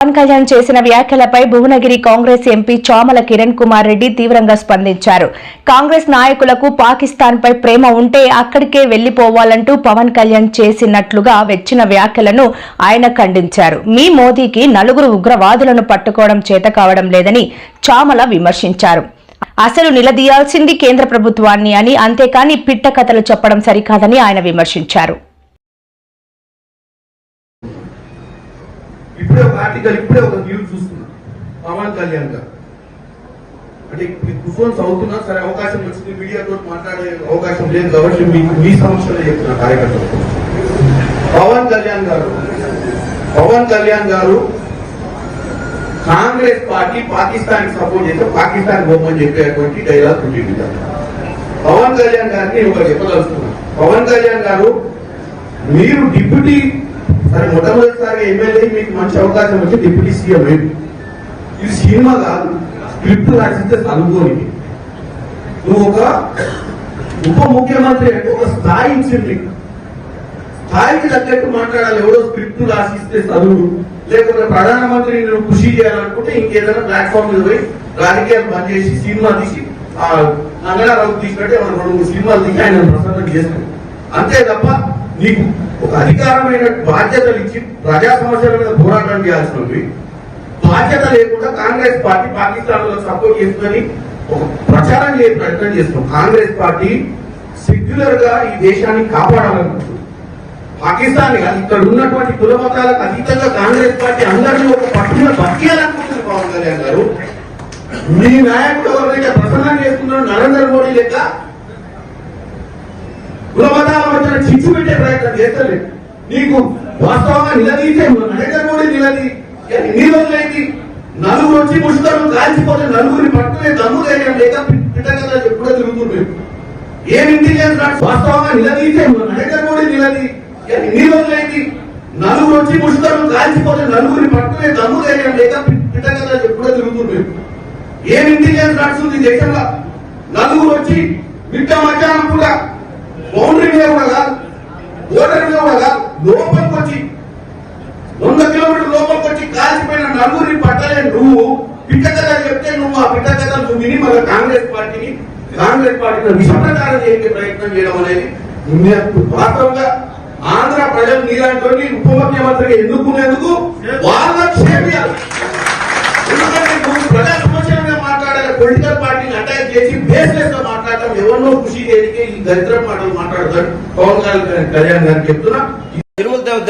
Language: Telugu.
పవన్ కళ్యాణ్ చేసిన వ్యాఖ్యలపై భువనగిరి కాంగ్రెస్ ఎంపీ చామల కిరణ్ కుమార్ రెడ్డి తీవ్రంగా స్పందించారు. కాంగ్రెస్ నాయకులకు పాకిస్తాన్ పై ప్రేమ ఉంటే అక్కడికే వెళ్ళిపోవాలంటూ పవన్ కళ్యాణ్ చేసినట్లుగా వచ్చిన వ్యాఖ్యలను ఆయన ఖండించారు. మీ మోదీకి నలుగురు ఉగ్రవాదులను పట్టుకోవడం చేత కావడం లేదని చామల విమర్శించారు. అసలు నిలదీయాల్సింది కేంద్ర ప్రభుత్వాన్ని అని అంతేకాని పిట్ట కథలు చెప్పడం సరికాదని ఆయన విమర్శించారు ఇప్పుడే ఒక ఆర్టికల్ ఇప్పుడే ఒక న్యూస్ చూస్తున్నా. పవన్ కళ్యాణ్ గారు. అంటే కూర్చొని చదువుతున్నా సరే అవకాశం వచ్చింది మీడియాతో మాట్లాడే అవకాశం లేదు కాబట్టి మీకు మీ సమస్యలో చెప్తున్నా కార్యకర్తలు. పవన్ కళ్యాణ్ గారు. పవన్ కళ్యాణ్ గారు కాంగ్రెస్ పార్టీ పాకిస్తాన్ సపోర్ట్ చేస్తే పాకిస్తాన్ బొమ్మని చెప్పేటువంటి డైలాగ్ ఉంటుంది. పవన్ కళ్యాణ్ గారిని ఒక చెప్పదలుచుకున్నాను పవన్ కళ్యాణ్ గారు మీరు డిప్యూటీ సరే మొట్టమొదటిసారి ఎమ్మెల్యే మీకు మంచి అవకాశం వచ్చి డిప్యూటీ సీఎం అయింది ఇది సినిమా కాదు స్క్రిప్ట్ రాసిస్తే చదువుకోని. నువ్వు ఒక ఉప ముఖ్యమంత్రి అంటే ఒక స్థాయి ఇచ్చింది. స్థాయికి తగ్గట్టు మాట్లాడాలి ఎవడో స్క్రిప్ట్ రాసిస్తే చదువు. లేకపోతే ప్రధానమంత్రి నువ్వు కృషి చేయాలనుకుంటే ఇంకేదైనా ప్లాట్ఫామ్ మీద పోయి రాజకీయాలు బంద్ చేసి సినిమా తీసి ఆ నంగనారావు తీసినట్టే మనం రెండు మూడు సినిమాలు తీసి ఆయన ప్రసన్నం చేస్తాడు అంతే తప్ప నీకు ఒక అధికారమైన బాధ్యతలు ఇచ్చి ప్రజా సమస్యల మీద పోరాటం చేయాల్సినవి. బాధ్యత లేకుండా కాంగ్రెస్ పార్టీ పాకిస్తాన్లో సపోర్ట్ చేసుకొని ఒక ప్రచారం చేసే ప్రయత్నం చేస్తాం కాంగ్రెస్ పార్టీ సెక్యులర్గా ఈ దేశాన్ని కాపాడాలనుకుంటుంది. పాకిస్తాన్ ఇక్కడ ఉన్నటువంటి కుల మతాలకు అతీతంగా కాంగ్రెస్ పార్టీ అందరినీ ఒక పట్టున బతికేయాలనుకుంటుంది పవన్ కళ్యాణ్ గారు. మీ నాయకుడు ఎవరైతే ప్రసంగం చేస్తున్నారో నరేంద్ర మోడీ లెక్క కుల మతాల మధ్యన చిచ్చు పెట్టే ప్రయత్నం చేస్తలేదు. నీకు వాస్తవంగా నిలదీసే నరేంద్ర మోడీ నిలది. ఎన్ని రోజులైంది? నలుగురు వచ్చి ముష్కరం కాల్చిపోతే నలుగురిని పట్టుకునే దమ్ము ధైర్యం లేక పిట్టగదా ఎప్పుడో తిరుగుతుంది ఏం ఇంటెలిజెన్స్ వాస్తవంగా నిలదీసే నరేంద్ర మోడీ నిలది. ఎన్ని రోజులైంది? నలుగురు వచ్చి ముష్కరం కాల్చిపోతే నలుగురిని పట్టుకునే దమ్ము ధైర్యం లేక పిట్టగదా ఎప్పుడో తిరుగుతుంది ఏం ఇంటెలిజెన్స్ నడుస్తుంది దేశంలో? నలుగురు వచ్చి మిట్ట మధ్యాహ్నం కూడా బౌండరీ మీద కూడా కాదు. ఓటర్ మీద కూడా కాదు. లోపలికి వచ్చి వంద కిలోమీటర్ లోపలికి వచ్చి కాల్చిపోయిన నలుగురిని పట్టలే నువ్వు. పిట్ట కథ చెప్తే నువ్వు ఆ పిట్ట కథ నువ్వు విని మళ్ళీ కాంగ్రెస్ పార్టీని కాంగ్రెస్ పార్టీని విషప్రచారం చేసే ప్రయత్నం చేయడం అనేది నిన్ను వాస్తవంగా ఆంధ్ర ప్రజలు నీలాంటి ఉప ముఖ్యమంత్రిగా ఎన్నుకునేందుకు వాళ్ళ క్షేమియాలి ఎందుకంటే నువ్వు ప్రజా సమస్యలుగా మాట్లాడాలి పొలిటికల్ పార్టీని అటాక్ చేసి బేస్లెస్గా ఎవరినో కృషి చేయడానికి ఈ దరిద్ర మాటలు మాట్లాడతాడు పవన్ కళ్యాణ్ కళ్యాణ్ గారికి చెప్తున్నా. తిరుమల దేవ-